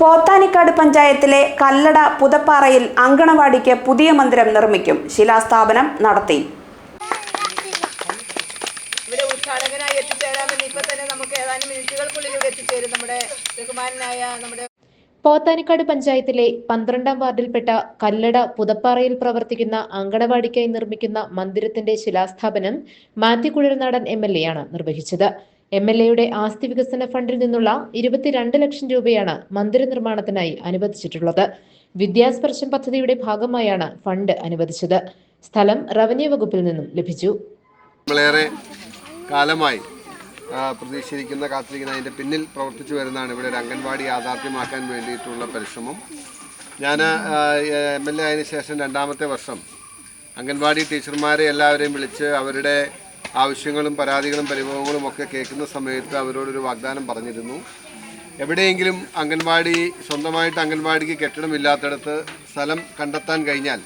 പോത്താനിക്കാട് പഞ്ചായത്തിലെ കല്ലട പുതപ്പാറയിൽ അങ്കണവാടിക്ക് പുതിയ മന്ദിരം നിർമ്മിക്കും ശിലാസ്ഥാപനം നടത്തി. ഇവിടെ ഉദ്ഘാടകനായി എത്തിച്ചേരാമെന്ന് ഇപ്പൊ തന്നെ നമുക്ക് ഏതാനും മിനിറ്റുകൾക്കുള്ളിൽ ഇവിടെ എത്തിച്ചേരും നമ്മുടെ ബഹുമാനായ നമ്മുടെ പോത്താനിക്കാട് പഞ്ചായത്തിലെ പന്ത്രണ്ടാം വാർഡിൽപ്പെട്ട കല്ലട പുതപ്പാറയിൽ പ്രവർത്തിക്കുന്ന അങ്കണവാടിക്കായി നിർമ്മിക്കുന്ന മന്ദിരത്തിന്റെ ശിലാസ്ഥാപനം Mathew Kuzhalnadan M L A ആണ് നിർവഹിച്ചത്. എം എൽ എയുടെ ആസ്തി വികസന ഫണ്ടിൽ നിന്നുള്ള ഇരുപത്തിരണ്ട് ലക്ഷം രൂപയാണ് മന്ദിര നിർമ്മാണത്തിനായി അനുവദിച്ചിട്ടുള്ളത്. വിദ്യാസ്പർശം പദ്ധതിയുടെ ഭാഗമായാണ് ഫണ്ട് അനുവദിച്ചത്. സ്ഥലം റവന്യൂ വകുപ്പിൽ നിന്നും ലഭിച്ചു. നമ്മളേറെ കാലമായി പ്രതീക്ഷിച്ചിരിക്കുന്ന കാത്തിരിക്കുന്ന അതിന്റെ പിന്നിൽ പ്രവർത്തിച്ചു വരുന്നതാണ് ഇവിടെ ഒരു അംഗൻവാടി യാഥാർത്ഥ്യമാക്കാൻ വേണ്ടിയിട്ടുള്ള പരിശ്രമം. ഞാൻ എം എൽ എ ആയതിനു ശേഷം രണ്ടാമത്തെ വർഷം അംഗൻവാടി ടീച്ചർമാരെ എല്ലാവരെയും വിളിച്ച് അവരുടെ ആവശ്യങ്ങളും പരാതികളും പരിഭവങ്ങളും ഒക്കെ കേൾക്കുന്ന സമയത്ത് അവരോടൊരു വാഗ്ദാനം പറഞ്ഞിരുന്നു. എവിടെയെങ്കിലും അംഗൻവാടി സ്വന്തമായിട്ട് അംഗൻവാടിക്ക് കെട്ടിടമില്ലാത്തടത്ത് സ്ഥലം കണ്ടെത്താൻ കഴിഞ്ഞാൽ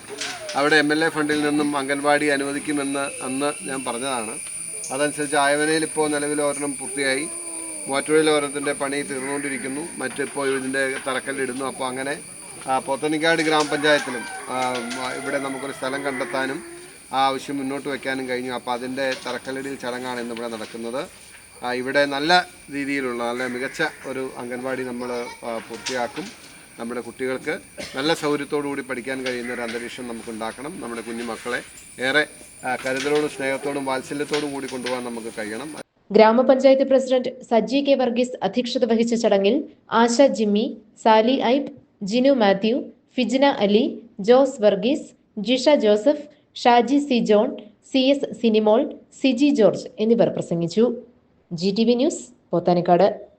അവിടെ എം എൽ എ ഫണ്ടിൽ നിന്നും അംഗൻവാടി അനുവദിക്കുമെന്ന് അന്ന് ഞാൻ പറഞ്ഞതാണ്. അതനുസരിച്ച് ആയവനയിൽ ഇപ്പോൾ നിലവിൽ ഒരെണ്ണം പൂർത്തിയായി. മൂവാറ്റുപുഴയിൽ ഓരോരുത്തരുടെ പണി തീർന്നുകൊണ്ടിരിക്കുന്നു. മറ്റിപ്പോൾ ഇതിന്റെ തറക്കല്ലിടുന്നു. അപ്പോൾ അങ്ങനെ പോത്തനിക്കാട് ഗ്രാമപഞ്ചായത്തിലും ഇവിടെ നമുക്കൊരു സ്ഥലം കണ്ടെത്താനും ആ ആവശ്യം മുന്നോട്ട് വയ്ക്കാനും കഴിഞ്ഞു. അപ്പോൾ അതിന്റെ തറക്കല്ലിടിയിൽ ചടങ്ങാണ് ഇന്നിവിടെ നടക്കുന്നത്. ഇവിടെ നല്ല രീതിയിലുള്ള നല്ല മികച്ച ഒരു അംഗൻവാടി നമ്മൾ പൂർത്തിയാക്കും നമ്മുടെ കുട്ടികൾക്ക്. നല്ല കൂടി പഠിക്കാൻ കഴിയുന്ന ഒരു അന്തരീക്ഷം നമുക്കുണ്ടാക്കണം. നമ്മുടെ കുഞ്ഞുമക്കളെ ഏറെ കരുതലോടും സ്നേഹത്തോടും വാത്സല്യത്തോടും കൂടി കൊണ്ടുപോകാൻ നമുക്ക് കഴിയണം. ഗ്രാമപഞ്ചായത്ത് പ്രസിഡന്റ് സജ്ജി കെ വർഗീസ് അധ്യക്ഷത വഹിച്ച ചടങ്ങിൽ Asha Jimmy Sali Aib Jinu Mathew Fijina Ali Jose Varghese Jisha Joseph Shaji C John C S Sinimol Siji George എന്നിവർ പ്രസംഗിച്ചു. G T V news Pothanikkad.